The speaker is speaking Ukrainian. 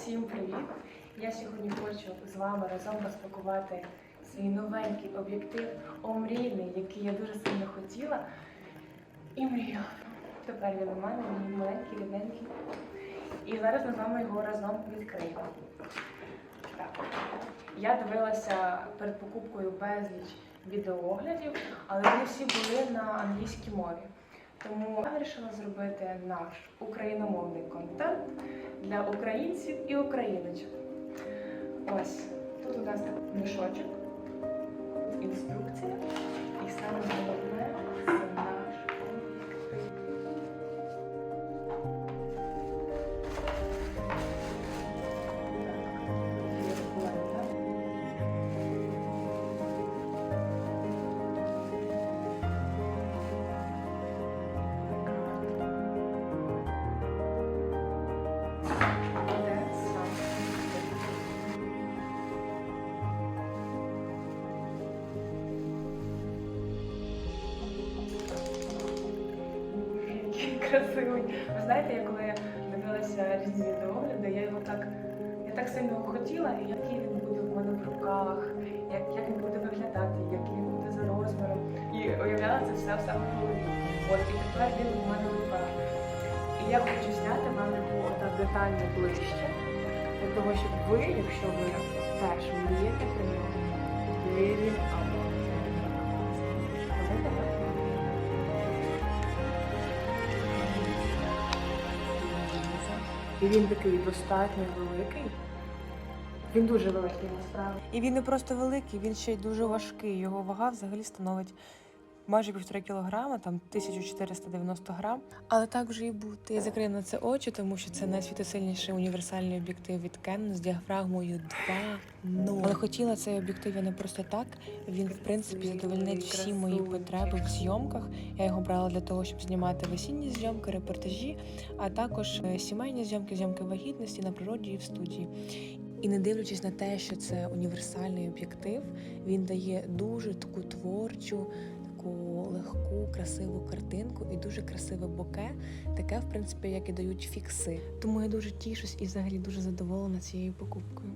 Всім привіт! Я сьогодні хочу з вами разом розпакувати свій новенький об'єктив омрійний, який я дуже сильно хотіла і мріяла. Тепер він у мене, він маленький, рідненький. І зараз ми з вами його разом відкриємо. Так. Я дивилася перед покупкою безліч відеооглядів, але вони всі були на англійській мові. Тому я вирішила зробити наш україномовний контент для українців і україночок. Ось тут у нас мішочок, інструкція, і саме красивий. Ви знаєте, я коли дивилася різні відеогляди, я його так, я так сильно хотіла, і який він буде в мене в руках, як, як він буде виглядати, який він буде за розміром. І уявляла це все в в голові. От і тепер він у мене в руках. І я хочу зняти вам його так детально ближче, для того, щоб ви, якщо ви теж мрієте про нього, ви або І він такий достатньо великий. Він дуже великий насправді. І він не просто великий, він ще й дуже важкий. Його вага взагалі становить майже півтора кілограма, там 1490 грам. Але так вже і бути. Я закрию на це очі, тому що це найсвітосильніший універсальний об'єктив від Canon з діафрагмою 2.0. Але хотіла цей об'єктив я не просто так. Він, в принципі, задовольнить всі мої потреби в зйомках. Я його брала для того, щоб знімати весінні зйомки, репортажі, а також е, сімейні зйомки, зйомки вагітності на природі і в студії. І не дивлячись на те, що це універсальний об'єктив, він дає дуже таку творчу, таку легку, красиву картинку і дуже красиве боке, таке, в принципі, як і дають фікси. Тому я дуже тішусь і взагалі дуже задоволена цією покупкою.